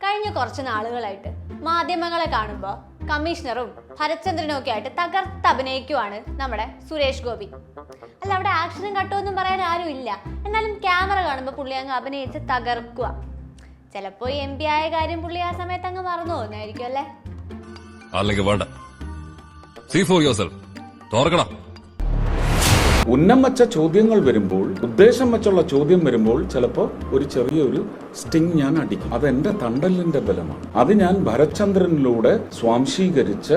കഴിഞ്ഞ കുറച്ച് നാളുകളായിട്ട് മാധ്യമങ്ങളെ കാണുമ്പോൾ കമ്മീഷണറും ഭരത്ചന്ദ്രനും ഒക്കെ ആയിട്ട് തകർത്ത് അഭിനയിക്കുവാണ് നമ്മുടെ സുരേഷ് ഗോപി. അല്ല അവിടെ ആക്ഷനും കട്ടുമൊന്നും പറയാൻ ആരും ഇല്ല. എന്നാലും ക്യാമറ കാണുമ്പോൾ പുള്ളി അങ്ങ് അഭിനയിച്ച് തകർക്കുക ചിലപ്പോൾ എം പി ആയ കാര്യം പുള്ളി ആ സമയത്ത് അങ്ങ് മറന്നു പോകുന്നതായിരിക്കും അല്ലേ? അല്ലെങ്കിൽ വേണ്ട. ഉന്നം വച്ച ചോദ്യങ്ങൾ വരുമ്പോൾ ഉദ്ദേശം വെച്ചുള്ള ചോദ്യം വരുമ്പോൾ ചിലപ്പോൾ ഒരു ചെറിയൊരു സ്റ്റിങ് ഞാൻ അടിക്കും. അത് എന്റെ തണ്ടലിന്റെ ബലമാണ്. അത് ഞാൻ ഭരചന്ദ്രനിലൂടെ സ്വാംശീകരിച്ച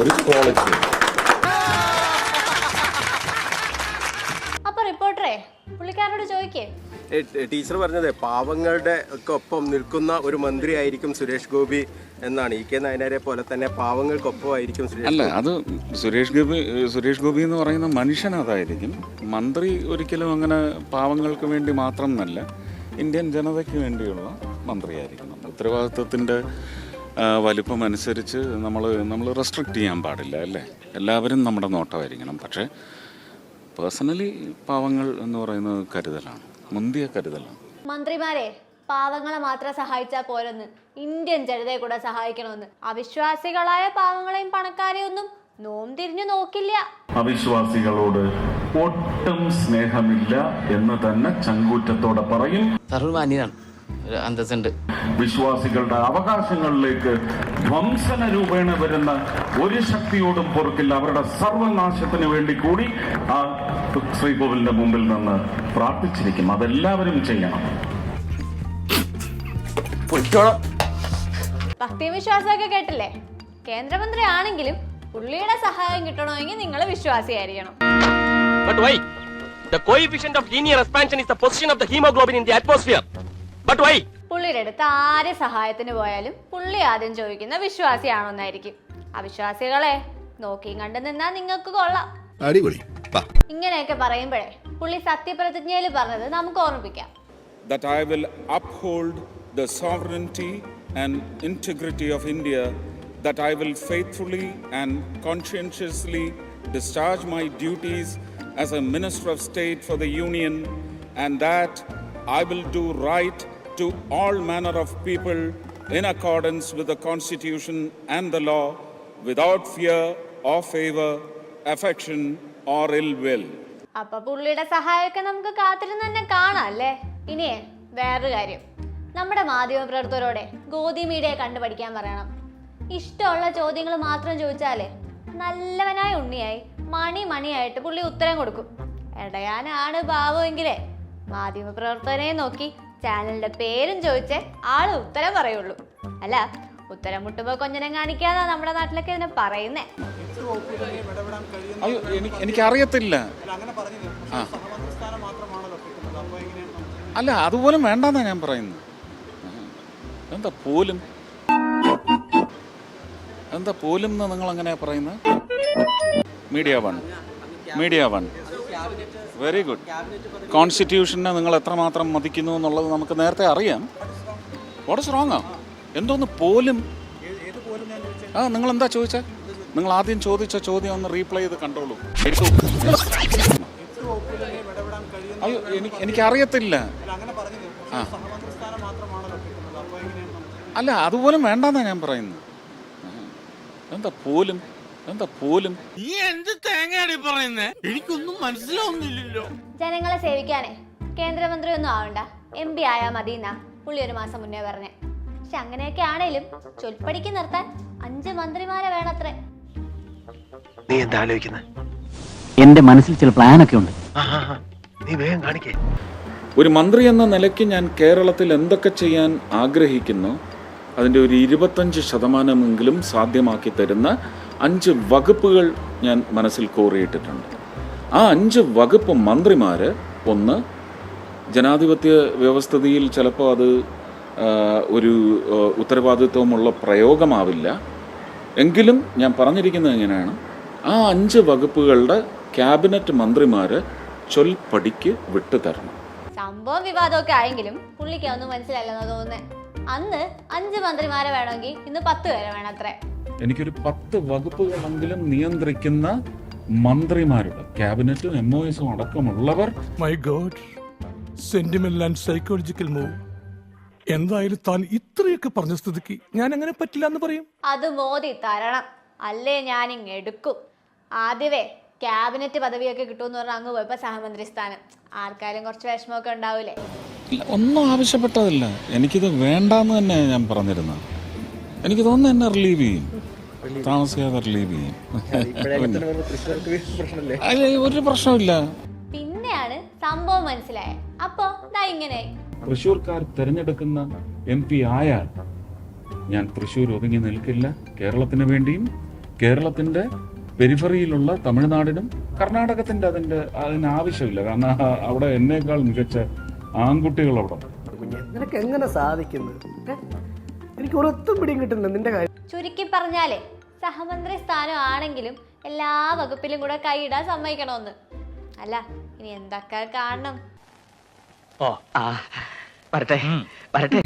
ഒരു ക്വാളിറ്റി ടീച്ചർ പറഞ്ഞത് പാവങ്ങളുടെ ഒക്കെ ഒപ്പം നിൽക്കുന്ന ഒരു മന്ത്രി ആയിരിക്കും സുരേഷ് ഗോപി എന്നാണ്. ഇ കെ നായനാരെ പോലെ തന്നെ പാവങ്ങൾക്കൊപ്പമായിരിക്കും സുരേഷ് അല്ല അത് സുരേഷ് ഗോപി സുരേഷ് ഗോപി എന്ന് പറയുന്ന മനുഷ്യൻ അതായിരിക്കും. മന്ത്രി ഒരിക്കലും അങ്ങനെ പാവങ്ങൾക്ക് വേണ്ടി മാത്രം എന്നല്ല ഇന്ത്യൻ ജനതയ്ക്ക് വേണ്ടിയുള്ള മന്ത്രിയായിരിക്കണം ഉത്തരവാദിത്വത്തിന്റെ വലിപ്പം അനുസരിച്ച് നമ്മൾ നമ്മൾ റെസ്ട്രിക്റ്റ് ചെയ്യാൻ പാടില്ല അല്ലേ? എല്ലാവരും നമ്മുടെ നോട്ടമായിരിക്കണം. പക്ഷേ പേഴ്സണലി പാവങ്ങൾ എന്ന് പറയുന്നത് കരുതലാണ്. മുന്തിയ കരുതലാണ്. മന്ത്രിമാരെ പാവങ്ങളെ മാത്രം സഹായിച്ചാൽ പോരെന്ന് ഇന്ത്യൻ ജനതയെ കൂടെ സഹായിക്കണമെന്ന്. അവിശ്വാസികളായ പാവങ്ങളെയും പണക്കാരെയും ഒന്നും നോം തിരിഞ്ഞു നോക്കില്ല. അവിശ്വാസികളോട് ഒട്ടും സ്നേഹമില്ല എന്ന് തന്നെ ചങ്കൂറ്റത്തോടെ പറയും. സർവമാന്യനാണ് ഒരു അന്തസ്സുണ്ട്. വിശ്വാസികളുടെ അവകാശങ്ങളിലേക്ക് ധ്വംസന രൂപേണ വരുന്ന ഒരു ശക്തിയോടും പൊറുക്കില്ല. അവരുടെ സർവനാശത്തിന് വേണ്ടി കൂടി ആ ശ്രീകോവിലിന്റെ മുമ്പിൽ നിന്ന് പ്രാർത്ഥിച്ചിരിക്കും. അതെല്ലാവരും ചെയ്യണം. ഭക്തിവിശ്വാസമൊക്കെ കേട്ടില്ലേ? കേന്ദ്രമന്ത്രി ആണെങ്കിലും പുള്ളിയുടെ സഹായം കിട്ടണമെങ്കിൽ നിങ്ങൾ വിശ്വാസിയായിരിക്കണം. But why? The coefficient of linear expansion is the position of the hemoglobin in the atmosphere. But why? പുള്ളിയുടെ അടുത്ത് ആര് സഹായത്തിന് പോയാലും പുള്ളി ആദ്യം ചോദിക്കുന്ന വിശ്വാസിയാണോന്നായിരിക്കും. അവിശ്വാസികളെ നോക്കിയും കണ്ടു നിന്നാ നിങ്ങൾക്ക് കൊള്ളാം. അടിപൊളി. വാ. ഇങ്ങനെയൊക്കെ പറയുമ്പോഴേ പുള്ളി സത്യപ്രതിജ്ഞയിൽ പറഞ്ഞത് നമുക്ക് ഓർമ്മിപ്പിക്കാം that I will uphold the sovereignty and integrity of India, that I will faithfully and conscientiously discharge my duties as a Minister of State for the Union, and that I will do right to all manner of people in accordance with the Constitution and the law, without fear or favor, affection or ill will. അപ്പൊ പുള്ളിയുടെ സഹായമൊക്കെ നമുക്ക് കാത്തിരുന്ന് തന്നെ കാണാം അല്ലേ? ഇനിയേ വേറൊരു കാര്യം. നമ്മുടെ മാധ്യമ പ്രവർത്തകരോടെ ഗോതി മീഡിയ കണ്ടുപഠിക്കാൻ പറയണം. ഇഷ്ടമുള്ള ചോദ്യങ്ങൾ മാത്രം ചോദിച്ചാലേ നല്ലവനായ ഉണ്ണിയായി മണി മണിയായിട്ട് പുള്ളി ഉത്തരം കൊടുക്കും. ഇടയാനാണ് ഭാവമെങ്കിലേ മാധ്യമ പ്രവർത്തകനെ നോക്കി ചാനലിന്റെ പേരും ചോദിച്ചേ ആൾ ഉത്തരം പറയുള്ളൂ. അല്ല ഉത്തരം മുട്ടുമ്പോ കൊഞ്ഞനം കാണിക്കാന്നാ നമ്മുടെ നാട്ടിലൊക്കെ ഇതിനെ പറയുന്നേ. അയ്യോ എനിക്ക് എനിക്കറിയത്തില്ല ആ. അല്ല അതുപോലും വേണ്ടെന്നാ ഞാൻ പറയുന്നത്. എന്താ പോലും? എന്താ പോലും എന്ന് നിങ്ങൾ എങ്ങനെയാ പറയുന്നത്? Media One. Media One. Very good. കോൺസ്റ്റിറ്റ്യൂഷനെ നിങ്ങൾ എത്രമാത്രം മതിക്കുന്നു എന്നുള്ളത് നമുക്ക് നേരത്തെ അറിയാം. വാട്ട് ഇസ് റോങ് എന്തോന്ന് പോലും ആ നിങ്ങൾ എന്താ ചോദിച്ചേ നിങ്ങൾ ആദ്യം ചോദിച്ച ചോദ്യം ഒന്ന് റീപ്ലൈ ചെയ്ത് കണ്ടോളൂ. അയ്യോ എനിക്ക് എനിക്കറിയത്തില്ല. ആ. അല്ല അതുപോലും വേണ്ടെന്നാ ഞാൻ പറയുന്നത്. എന്താ പോലും എന്താ പോലും നീ എന്ത് തേങ്ങയാടി പറയുന്നേ? എനിക്കൊന്നും മനസ്സിലാവുന്നില്ലല്ലോ. ജനങ്ങളെ സേവിക്കാനേ. കേന്ദ്രമന്ത്രി ഒന്നും ആവണ്ട. എം പി ആയാ മതി എന്നാ പുള്ളി ഒരു മാസം മുന്നേ പറഞ്ഞേ. പക്ഷെ അങ്ങനെയൊക്കെ ആണേലും ചൊൽപ്പടിക്ക് നിർത്താൻ അഞ്ച് മന്ത്രിമാരെ വേണത്രേ. നീ എന്താ ആലോചിക്കുന്നത് എന്റെ മനസ്സിൽ ചില പ്ലാൻ ഒക്കെ ഉണ്ട് നീ വേഗം കാണിക്കേ. ഒരു മന്ത്രി എന്ന നിലയ്ക്ക് ഞാൻ കേരളത്തിൽ എന്തൊക്കെ ചെയ്യാൻ ആഗ്രഹിക്കുന്നു അതിന്റെ ഒരു ഇരുപത്തഞ്ച് ശതമാനമെങ്കിലും സാധ്യമാക്കി തരുന്ന അഞ്ച് വകുപ്പുകൾ ഞാൻ മനസ്സിൽ കോറിയിട്ടിട്ടുണ്ട്. ആ അഞ്ച് വകുപ്പ് മന്ത്രിമാർ ഒന്ന് ജനാധിപത്യ വ്യവസ്ഥിതിയിൽ ചിലപ്പോൾ അത് ഒരു ഉത്തരവാദിത്വമുള്ള പ്രയോഗമാവില്ല. എങ്കിലും ഞാൻ പറഞ്ഞിരിക്കുന്നത് എങ്ങനെയാണ്? ആ അഞ്ച് വകുപ്പുകളുടെ ക്യാബിനറ്റ് മന്ത്രിമാർ ചൊൽപ്പടിക്ക് വിട്ടുതരണം സംഭവം വിവാദമൊക്കെ ആയെങ്കിലും പുള്ളിക്ക് ഒന്നും മനസ്സിലല്ലെന്ന് തോന്നുന്നേ. അന്ന് അഞ്ച് മന്ത്രിമാരെ വേണമെങ്കിൽ ഇന്ന് പത്ത് പേരെ വേണത്രേ. എനിക്കൊരു പത്ത് വകുപ്പുകളെങ്കിലും നിയന്ത്രിക്കുന്ന മന്ത്രിമാരുടെ ക്യാബിനറ്റും എം ഒ എസും അടക്കമുള്ളവർ my god sentimental and psychological move എന്തായാലും താൻ ഇത്രയൊക്കെ പറഞ്ഞ സ്ഥിതിക്ക് ഞാൻ അങ്ങനെ പറ്റില്ല എന്ന് പറയും. അത് മോദി തരണം. അല്ലേ ഞാൻ എടുക്കും. ആദ്യമേ ക്യാബിനറ്റ് പദവിയൊക്കെ കിട്ടുമെന്ന് പറഞ്ഞാൽ അങ്ങ് പോയപ്പോ സഹമന്ത്രി സ്ഥാനം. ആർക്കാരും കുറച്ച് വിഷമമൊക്കെ ഉണ്ടാവൂലേ? ഒന്നും ആവശ്യപ്പെട്ടതല്ല. എനിക്കിത് വേണ്ടാന്ന് തന്നെ ഞാൻ പറഞ്ഞിരുന്നത് എനിക്ക് തോന്നുന്നു എന്നെ റിലീവ് ചെയ്യും. താമസിക്കാതെ റിലീവ് ചെയ്യും. അല്ല, ഒരു പ്രശ്നമില്ല പിന്നെയാണ് സംഭവം മനസ്സിലായത്. അപ്പോ ദാ ഇങ്ങനെ തൃശൂർക്കാർ തിരഞ്ഞെടുക്കുന്ന എം പി ആയാൽ ഞാൻ തൃശൂർ ഒതുങ്ങി നിൽക്കില്ല. കേരളത്തിന് വേണ്ടിയും കേരളത്തിന്റെ പെരിഫറിയിലുള്ള തമിഴ്നാടിനും കർണാടകത്തിന്റെ അതിന്റെ അതിന് ആവശ്യമില്ല. കാരണം അവിടെ എന്നേക്കാൾ മികച്ച ആൺകുട്ടികൾ അവിടെ. നിനക്ക് എങ്ങനെ സാധിക്കുന്നത്? എനിക്ക് ഒരൊത്തും പിടിയും കിട്ടുന്നു നിന്റെ കാര്യം. ചുരുക്കി പറഞ്ഞാലേ സഹമന്ത്രി സ്ഥാനം ആണെങ്കിലും എല്ലാ വകുപ്പിലും കൂടെ കൈയിടാൻ സമ്മതിക്കണമെന്ന്. അല്ല ഇനി എന്തൊക്കെ കാണണം? ഓ ആ വരട്ടെ വരട്ടെ.